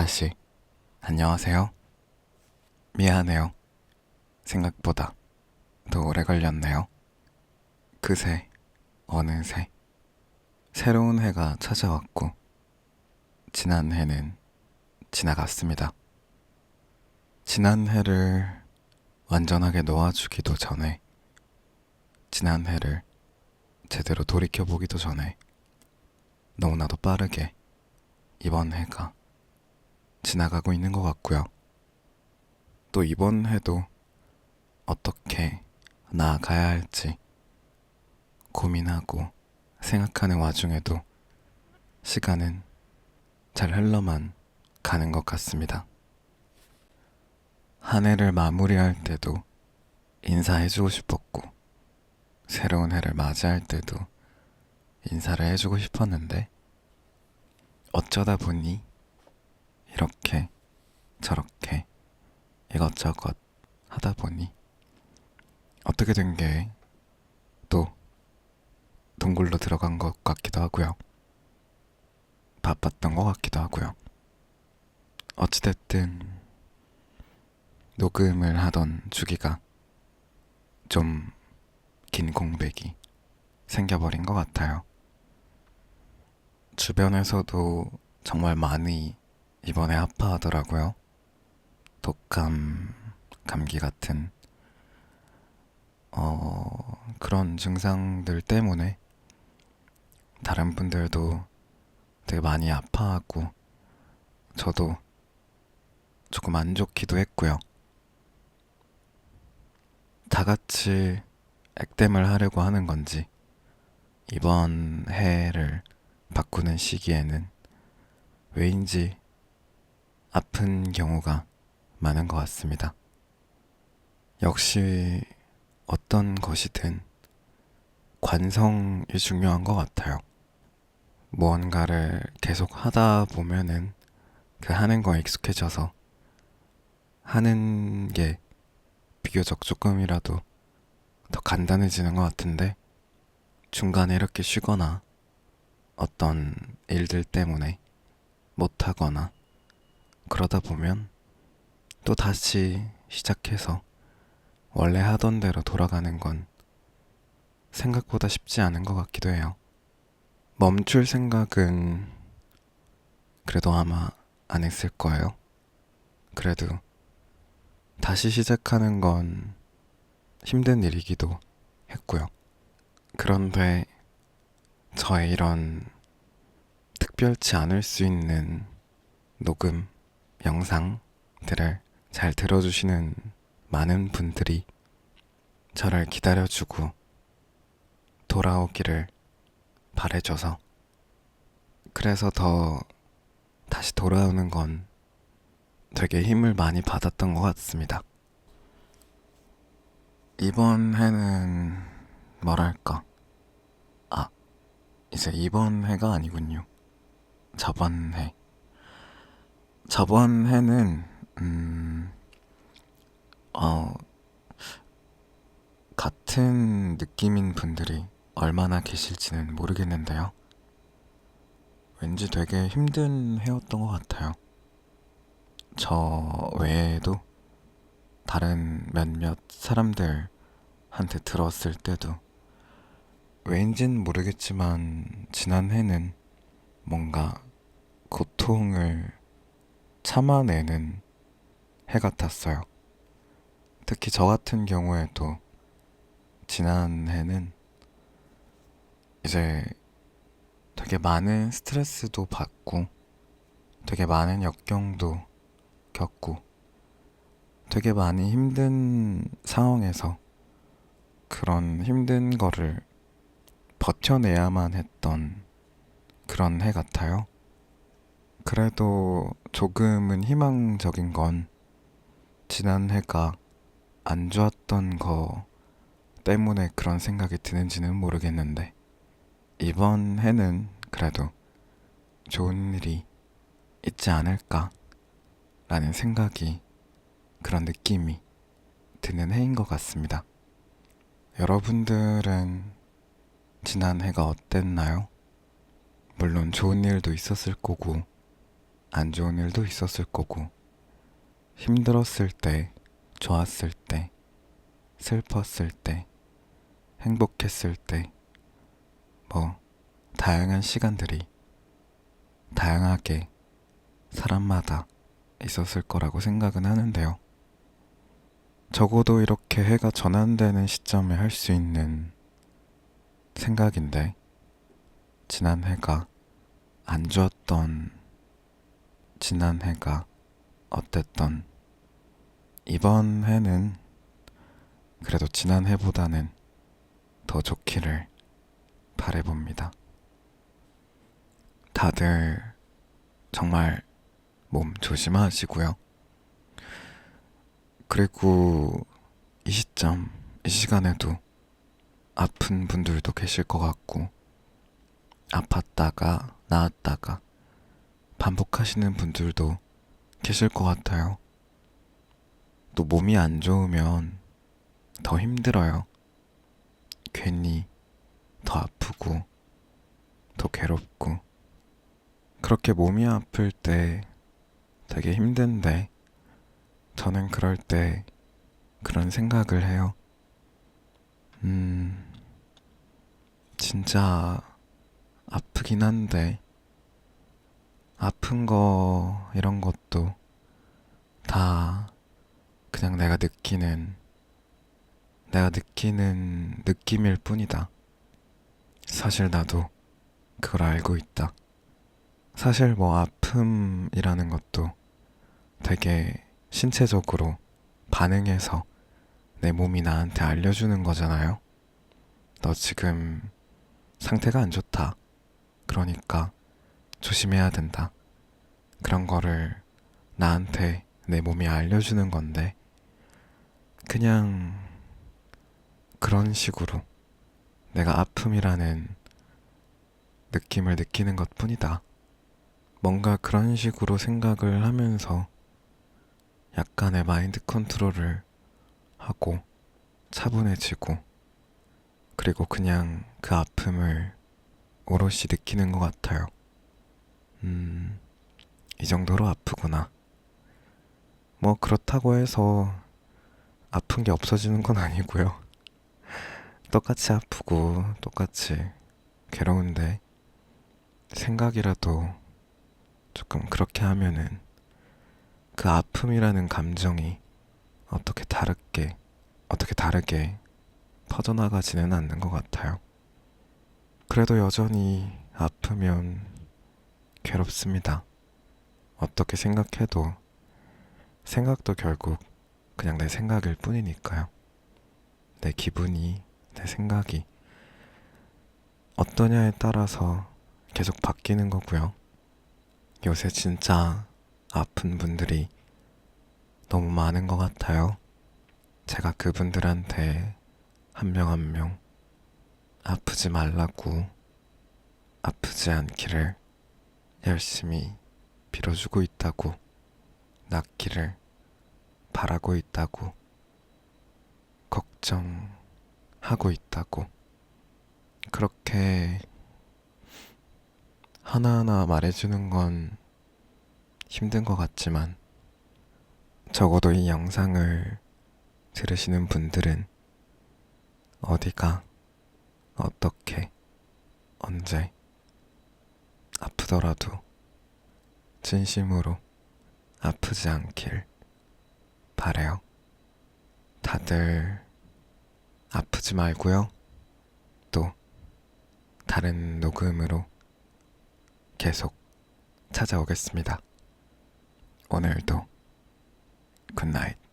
다시 안녕하세요. 미안해요. 생각보다 더 오래 걸렸네요. 그새 어느새 새로운 해가 찾아왔고 지난 해는 지나갔습니다. 지난 해를 완전하게 놓아주기도 전에 지난 해를 제대로 돌이켜보기도 전에 너무나도 빠르게 이번 해가 지나가고 있는 것 같고요. 또 이번 해도 어떻게 나아가야 할지 고민하고 생각하는 와중에도 시간은 잘 흘러만 가는 것 같습니다. 한 해를 마무리할 때도 인사해주고 싶었고, 새로운 해를 맞이할 때도 인사를 해주고 싶었는데, 어쩌다 보니 이렇게 저렇게 이것저것 하다 보니 어떻게 된 게 또 동굴로 들어간 것 같기도 하고요. 바빴던 것 같기도 하고요. 어찌됐든 녹음을 하던 주기가 좀 긴 공백이 생겨버린 것 같아요. 주변에서도 정말 많이 이번에 아파하더라고요. 독감, 감기 같은 어, 그런 증상들 때문에 다른 분들도 되게 많이 아파하고 저도 조금 안 좋기도 했고요. 다 같이 액땜을 하려고 하는 건지 이번 해를 바꾸는 시기에는 왜인지 아픈 경우가 많은 것 같습니다. 역시 어떤 것이든 관성이 중요한 것 같아요. 무언가를 계속 하다 보면은 그 하는 거에 익숙해져서 하는 게 비교적 조금이라도 더 간단해지는 것 같은데 중간에 이렇게 쉬거나 어떤 일들 때문에 못하거나 그러다 보면 또 다시 시작해서 원래 하던 대로 돌아가는 건 생각보다 쉽지 않은 것 같기도 해요. 멈출 생각은 그래도 아마 안 했을 거예요. 그래도 다시 시작하는 건 힘든 일이기도 했고요. 그런데 저의 이런 특별치 않을 수 있는 녹음, 영상들을 잘 들어주시는 많은 분들이 저를 기다려주고 돌아오기를 바래줘서 그래서 더 다시 돌아오는 건 되게 힘을 많이 받았던 것 같습니다. 이번 해는 뭐랄까 아 이제 이번 해가 아니군요. 저번 해 저번 해는 음 어, 같은 느낌인 분들이 얼마나 계실지는 모르겠는데요. 왠지 되게 힘든 해였던 것 같아요. 저 외에도 다른 몇몇 사람들한테 들었을 때도 왠진 모르겠지만 지난 해는 뭔가 고통을 참아내는 해 같았어요. 특히 저 같은 경우에도 지난 해는 이제 되게 많은 스트레스도 받고 되게 많은 역경도 겪고 되게 많이 힘든 상황에서 그런 힘든 거를 버텨내야만 했던 그런 해 같아요. 그래도 조금은 희망적인 건 지난 해가 안 좋았던 거 때문에 그런 생각이 드는지는 모르겠는데 이번 해는 그래도 좋은 일이 있지 않을까 라는 생각이 그런 느낌이 드는 해인 것 같습니다. 여러분들은 지난 해가 어땠나요? 물론 좋은 일도 있었을 거고 안 좋은 일도 있었을 거고, 힘들었을 때, 좋았을 때, 슬펐을 때, 행복했을 때, 뭐, 다양한 시간들이 다양하게 사람마다 있었을 거라고 생각은 하는데요. 적어도 이렇게 해가 전환되는 시점에 할 수 있는 생각인데, 지난 해가 안 좋았던 지난 해가 어땠던 이번 해는 그래도 지난 해보다는 더 좋기를 바래봅니다. 다들 정말 몸 조심하시고요. 그리고 이 시점, 이 시간에도 아픈 분들도 계실 것 같고, 아팠다가 나았다가 반복하시는 분들도 계실 것 같아요. 또 몸이 안 좋으면 더 힘들어요. 괜히 더 아프고 더 괴롭고 그렇게 몸이 아플 때 되게 힘든데 저는 그럴 때 그런 생각을 해요. 음, 진짜 아프긴 한데 아픈 거 이런 것도 다 그냥 내가 느끼는 내가 느끼는 느낌일 뿐이다. 사실 나도 그걸 알고 있다. 사실 뭐 아픔이라는 것도 되게 신체적으로 반응해서 내 몸이 나한테 알려주는 거잖아요. 너 지금 상태가 안 좋다. 그러니까 조심해야 된다. 그런 거를 나한테 내 몸이 알려주는 건데, 그냥 그런 식으로 내가 아픔이라는 느낌을 느끼는 것 뿐이다. 뭔가 그런 식으로 생각을 하면서 약간의 마인드 컨트롤을 하고 차분해지고 그리고 그냥 그 아픔을 오롯이 느끼는 것 같아요. 음, 이 정도로 아프구나. 뭐 그렇다고 해서 아픈 게 없어지는 건 아니고요. 똑같이 아프고 똑같이 괴로운데 생각이라도 조금 그렇게 하면은 그 아픔이라는 감정이 어떻게 다르게 어떻게 다르게 퍼져나가지는 않는 것 같아요. 그래도 여전히 아프면 괴롭습니다. 어떻게 생각해도 생각도 결국 그냥 내 생각일 뿐이니까요. 내 기분이, 내 생각이 어떠냐에 따라서 계속 바뀌는 거고요. 요새 진짜 아픈 분들이 너무 많은 것 같아요. 제가 그분들한테 한 명 한명 아프지 말라고 아프지 않기를 열심히 빌어주고 있다고 낫기를 바라고 있다고 걱정하고 있다고. 그렇게 하나하나 말해주는 건 힘든 것 같지만 적어도 이 영상을 들으시는 분들은 어디가 어떻게 언제 아프더라도 진심으로 아프지 않길 바래요. 다들 아프지 말고요. 또 다른 녹음으로 계속 찾아오겠습니다. 오늘도 굿나잇.